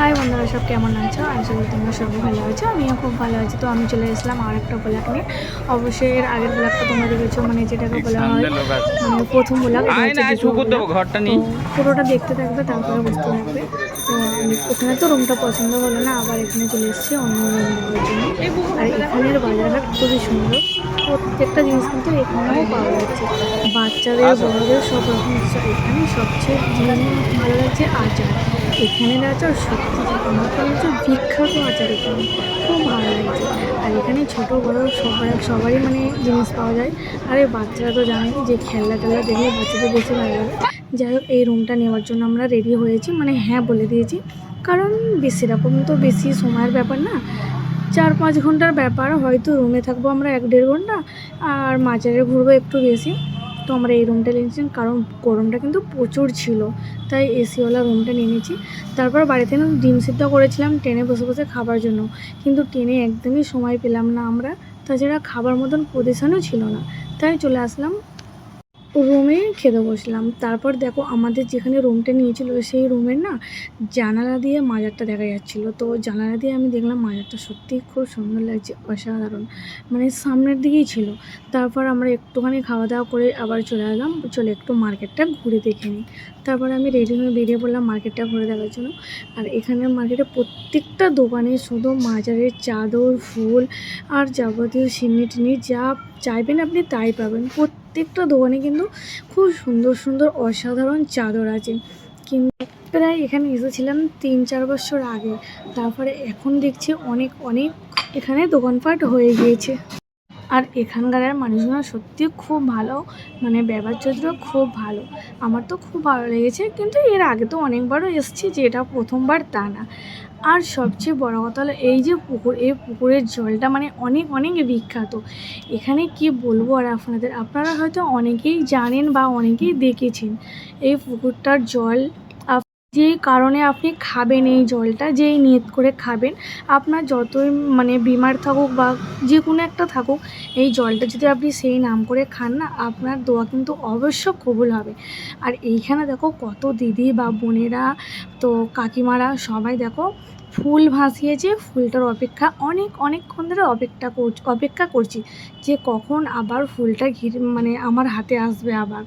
High বন্ধুরা সব কেমন আছো? আশা করি তোমরা সবাই ভালো আছো আমিও খুব ভালো আছি। তো আমি চলে এসলাম আর একটা ব্লগ নিয়ে। অবশ্যই এর আগের ব্লগটা তোমরা দেখেছ মানে যেটাকে বলা হয় মানে প্রথম ব্লগ ঘরটা নিয়ে। পুরোটা দেখতে থাকবে তারপরে বুঝতে থাকবে। তো ওখানে তো রুমটা পছন্দ হলো না আবার এখানে চলে এসেছি অন্য রুম নেওয়ার জন্য। আর এখানের বাজারঘাট খুবই সুন্দর। প্রত্যেকটা জিনিস কিন্তু এখানেও পাওয়া যাচ্ছে। বাচ্চাদের বড়দের সব রকম। এখানে সবচেয়ে জিনিস ভালো লাগছে আচার এখানের আচার সত্যি আমার কাছে হচ্ছে বিখ্যাত আচার এখানে খুব ভালো লাগছে। আর এখানে ছোটো, বড়ো সবাই, সবারই মানে জিনিস পাওয়া যায়। আর এই বাচ্চারা তো জানেন যে খেলনা টেলনা দেখলে বাচ্চাদের বেশি ভালো লাগে। যাই হোক, এই রুমটা নেওয়ার জন্য আমরা রেডি হয়েছি। মানে হ্যাঁ বলে দিয়েছি। কারণ বেশি রকম তো বেশি সময়ের ব্যাপার না। চার পাঁচ ঘণ্টার ব্যাপার। হয়তো রুমে থাকব আমরা এক দেড় ঘণ্টা। আর মাজারে ঘুরবো একটু বেশি। তো আমরা এই রুমটা নিয়েছি, কারণ গরমটা কিন্তু প্রচুর ছিল। তাই এসিওয়ালা রুমটা নিয়ে নিয়েছি। তারপর বাড়িতে না ডিম সিদ্ধ করেছিলাম ট্রেনে বসে বসে খাবার জন্য। কিন্তু ট্রেনে একদমই সময় পেলাম না আমরা। তাছাড়া খাবার মতন পজিশনও ছিল না। তাই চলে আসলাম রুমে খেতে বসলাম। তারপর দেখো আমাদের যেখানে রুমটা নিয়েছিল সেই রুমের না জানালা দিয়ে মাজারটা দেখা যাচ্ছিল। তো জানালা দিয়ে আমি দেখলাম মাজারটা সত্যিই খুব সুন্দর লাগছে, অসাধারণ। মানে সামনের দিকেই ছিল। তারপর আমরা একটুখানি খাওয়া দাওয়া করে আবার চলে এলাম। চলে একটু মার্কেটটা ঘুরে দেখে নিই। তারপর আমি রেডি হয়ে বেরিয়ে পড়লাম মার্কেটটা ঘুরে দেখার জন্য। আর এখানের মার্কেটে প্রত্যেকটা দোকানে শুধু মাজারের চাদর, ফুল আর যাবতীয় সিন্নি টিনি যা চাইবেন আপনি তাই পাবেন। প্রত্যেকটা দোকানে কিন্তু খুব সুন্দর সুন্দর অসাধারণ চাদর আছে। কিন্তু প্রায় এখানে এসেছিলাম তিন চার বছর আগে। তারপরে এখন দেখছি অনেক অনেক এখানে দোকানপাট হয়ে গিয়েছে। আর এখানকার মানুষগুলো সত্যি খুব ভালো মানে ব্যবহার চরিত্র খুব ভালো। আমার তো খুব ভালো লেগেছে, কিন্তু এর আগে তো অনেকবারও এসেছি যে এটা প্রথমবার তা না। আর সবচেয়ে বড় কথা হলো এই যে পুকুর, এই পুকুরের জলটা মানে অনেক অনেক বিখ্যাত। এখানে কি বলব আর আপনাদের? আপনারা হয়তো অনেকেই জানেন বা অনেকেই দেখেছেন, এই পুকুরটার জল যেই কারণে আপনি খাবেন এই জলটা, যেই নিয়ত করে খাবেন, আপনার যতই মানে বিমার থাকুক বা যে কোনো একটা থাকুক, এই জলটা যদি আপনি সেই নাম করে খান না, আপনার দোয়া কিন্তু অবশ্য কবুল হবে। আর এইখানে দেখো কত দিদি বা বোনেরা, তো কাকিমারা সবাই দেখো ফুল ভাসিয়েছে, ফুলটার অপেক্ষা অনেক, অনেকক্ষণ ধরে অপেক্ষা করছি অপেক্ষা করছি যে কখন আবার ফুলটা ঘিরে মানে আমার হাতে আসবে আবার।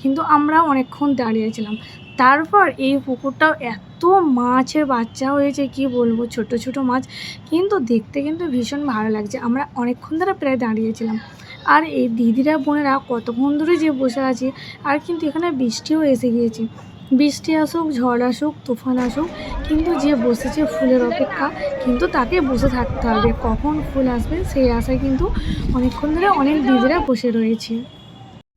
কিন্তু আমরা অনেকক্ষণ দাঁড়িয়েছিলাম তারপর এই পুকুরটাও এত মাছের বাচ্চা হয়েছে, কি বলব, ছোট ছোট মাছ। কিন্তু দেখতে কিন্তু ভীষণ ভালো লাগছে। আমরা অনেকক্ষণ ধরে প্রায় দাঁড়িয়েছিলাম আর এই দিদিরা, বোনেরা কতক্ষণ ধরে যে বসে আছি, আর কিন্তু এখানে বৃষ্টিও এসে গিয়েছে। বৃষ্টি আসুক, ঝড় আসুক, তুফান আসুক কিন্তু যে বসেছে ফুলের অপেক্ষা, কিন্তু তাকে বসে থাকতে হবে। কখন ফুল আসবে সেই আশায় কিন্তু অনেকক্ষণ ধরে অনেক দিদিরা বসে রয়েছে।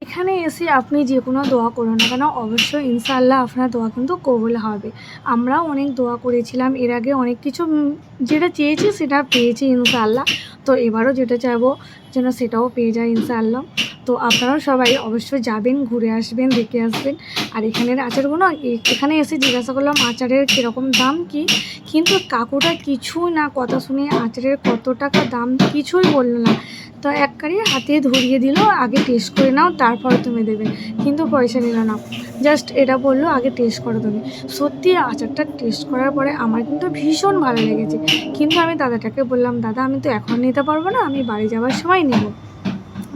এখানে এসে আপনি যে কোনো দোয়া করুন না কেন, অবশ্যই ইনশাআল্লাহ আপনার দোয়া কিন্তু কবুল হবে। আমরাও অনেক দোয়া করেছিলাম, এর আগে অনেক কিছু যেটা চেয়েছি সেটা পেয়েছি ইনশাআল্লাহ। তো এবারও যেটা চাইব যেন সেটাও পেয়ে যায় ইনশাআল্লাহ। তো আপনারাও সবাই অবশ্যই যাবেন, ঘুরে আসবেন, দেখে আসবেন। আর এখানের আচারগুলো এখানে এসে জিজ্ঞাসা করলাম আচারের কীরকম দাম কি? কিন্তু কাকুটা কিছুই না, কথা শুনে আচারের কত টাকা দাম কিছুই বলল না। তো এক কারি হাতে ধরিয়ে দিল, আগে টেস্ট করে নাও, তারপর তুমি দেবে। কিন্তু পয়সা নিল না। জাস্ট এটা বলল, আগে টেস্ট করো তুমি। সত্যি আচারটা টেস্ট করার পরে আমার কিন্তু ভীষণ ভালো লেগেছে। কিন্তু আমি দাদাটাকে বললাম, দাদা, আমি তো এখন নিতে পারব না, আমি বাড়ি যাওয়ার সময় নেব।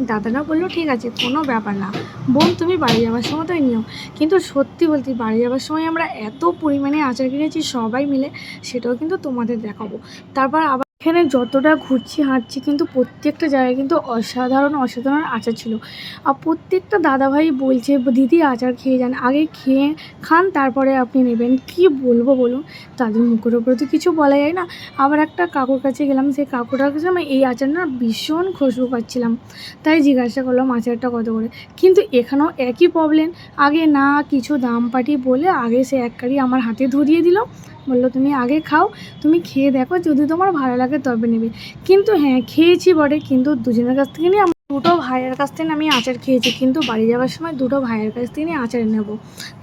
দাদারা বলল, ঠিক আছে, কোনো ব্যাপার না। বোন, তুমি বাড়ি যাওয়ার সময় তো নিও। কিন্তু সত্যি বলতে, বাড়ি যাওয়ার সময় আমরা এত পরিমাণে আচার কিনেছি সবাই মিলে, সেটাও কিন্তু তোমাদের দেখাবো। তারপর আবার এখানে যতটা ঘুরছি, হাঁটছি কিন্তু প্রত্যেকটা জায়গায় কিন্তু অসাধারণ অসাধারণ আচার ছিল। আর প্রত্যেকটা দাদাভাই বলছে, দিদি আচার খেয়ে যান, আগে খেয়ে খান, তারপরে আপনি নেবেন। কি বলব বলুন? তাদের মুখের ওপরে তো কিছু বলা যায় না। আবার একটা কাকুর কাছে গেলাম, সেই কাকুটার কাছে আমি এই আচার না ভীষণ খুশবু পাচ্ছিলাম। তাই জিজ্ঞাসা করলাম, আচারটা কত করে? কিন্তু এখানেও একই প্রবলেম আগে না কিছু দাম পাটি বলে আগে সে এক কারি আমার হাতে ধরিয়ে দিল। বলল, তুমি আগে খাও, তুমি খেয়ে দেখো, যদি তোমার ভালো লাগে তবে নেবে। কিন্তু হ্যাঁ খেয়েছি বটে, কিন্তু দুজনের কাছ থেকে নিয়ে দুটো ভাইয়ের কাছ থেকে আমি আচার খেয়েছি, কিন্তু বাড়ি যাওয়ার সময় দুটো ভাইয়ের কাছ থেকে আচার নেব।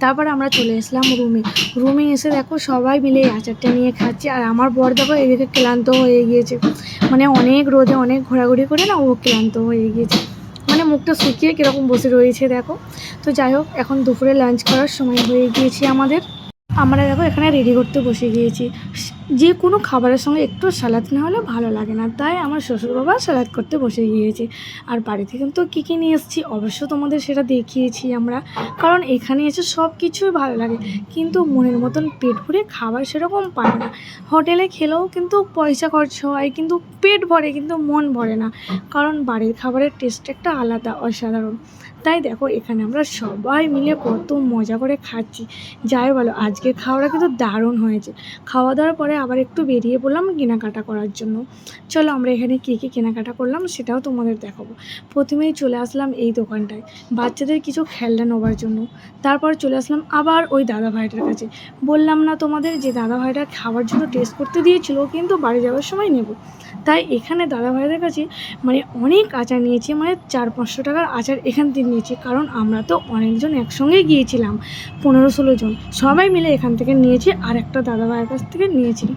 তারপর আমরা চলে এসলাম রুমে। রুমে এসে দেখো সবাই মিলে আচারটা নিয়ে খাচ্ছি, আর আমার বর দেখো এদিকে ক্লান্ত হয়ে গিয়েছে। মানে অনেক রোদে, অনেক ঘোরাঘুরি করে না ও ক্লান্ত হয়ে গিয়েছে। মানে মুখটা শুকিয়ে কীরকম বসে রয়েছে দেখো। তো যাই হোক, এখন দুপুরে লাঞ্চ করার সময় হয়ে গিয়েছে আমাদের। আমরা দেখো এখানে রেডি করতে বসে গিয়েছি। যে কোনো খাবারের সঙ্গে একটু স্যালাদ না হলে ভালো লাগে না। তাই আমার শ্বশুর বাবা স্যালাদ করতে বসে গিয়েছে। আর বাড়ি থেকে তো কী কী নিয়ে এসেছি অবশ্য তোমাদের সেটা দেখিয়েছি আমরা। কারণ এখানে এসে সব কিছুই ভালো লাগে। কিন্তু মনের মতন পেট ভরে খাবার সেরকম পায় না। হোটেলে খেলেও কিন্তু পয়সা খরচ হয়, কিন্তু পেট ভরে, কিন্তু মন ভরে না। কারণ বাড়ির খাবারের টেস্ট একটা আলাদা, অসাধারণ। তাই দেখো, এখানে আমরা সবাই মিলে কত মজা করে খাচ্ছি। যাই বলো, আজকের খাওয়াটা কিন্তু দারুণ হয়েছে। খাওয়া দাওয়ার পরে আবার একটু বেরিয়ে পড়লাম কেনাকাটা করার জন্য। চলো আমরা এখানে কী কী কেনাকাটা করলাম সেটাও তোমাদের দেখাবো। প্রথমেই চলে আসলাম এই দোকানটায়, বাচ্চাদের কিছু খেলনা নেওয়ার জন্য। তারপর চলে আসলাম আবার ওই দাদা ভাইটার কাছে। বললাম না তোমাদের যে দাদা ভাইটা খাওয়ার জন্য টেস্ট করতে দিয়েছিল, কিন্তু বাড়ি যাওয়ার সময় নেব। তাই এখানে দাদা ভাইদের কাছে মানে অনেক আচার নিয়েছি মানে চার পাঁচশো টাকার আচার এখান থেকে নিয়েছি, কারণ আমরা তো অনেকজন একসঙ্গে গিয়েছিলাম, পনেরো ষোলো জন। সবাই মিলে এখান থেকে নিয়েছি, আর একটা দাদা ভাইয়ের কাছ থেকে নিয়েছি।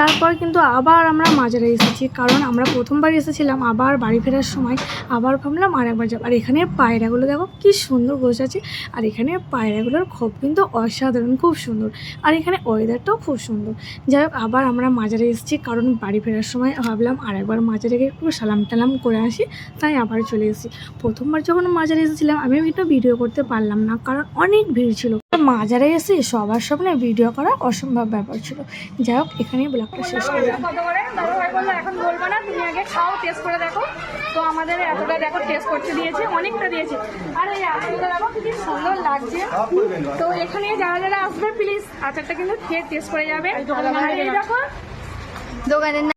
তারপর কিন্তু আবার আমরা মাজারে এসেছি, কারণ আমরা প্রথমবার এসেছিলাম, আবার বাড়ি ফেরার সময় আবার ভাবলাম আর একবার যাব। আর এখানে পায়রাগুলো দেখো কি সুন্দর বসে আছে, আর এখানে পায়রাগুলোর খোপ কিন্তু অসাধারণ, খুব সুন্দর। আর এখানে ওয়েদারটাও খুব সুন্দর। যাই হোক, আবার আমরা মাজারে এসেছি, কারণ বাড়ি ফেরার সময় ভাবলাম আর একবার মাজারে একটু সালাম টালাম করে আসি, তাই আবার চলে এসেছি। প্রথমবার যখন মাজারে এসেছিলাম, আমি একটু ভিডিও করতে পারলাম না, কারণ অনেক ভিড় ছিল। মাজারে এসে সবার সামনে ভিডিও করা অসম্ভব ব্যাপার ছিল। যাই হোক এখানেই ব্লগটা শেষ করলাম এখন বলব না তুমি আগে খাও টেস্ট করে দেখো। তো আমাদের এতটা দেখো টেস্ট করতে দিয়েছে অনেকটা দিয়েছে। আর এই আচারটা দেখো কি সুন্দর লাগছে। তো এখানে যারা যারা আসবে প্লিজ আচারটা কিন্তু খেয়ে টেস্ট করে যাবে। আর এই দেখো দোকানের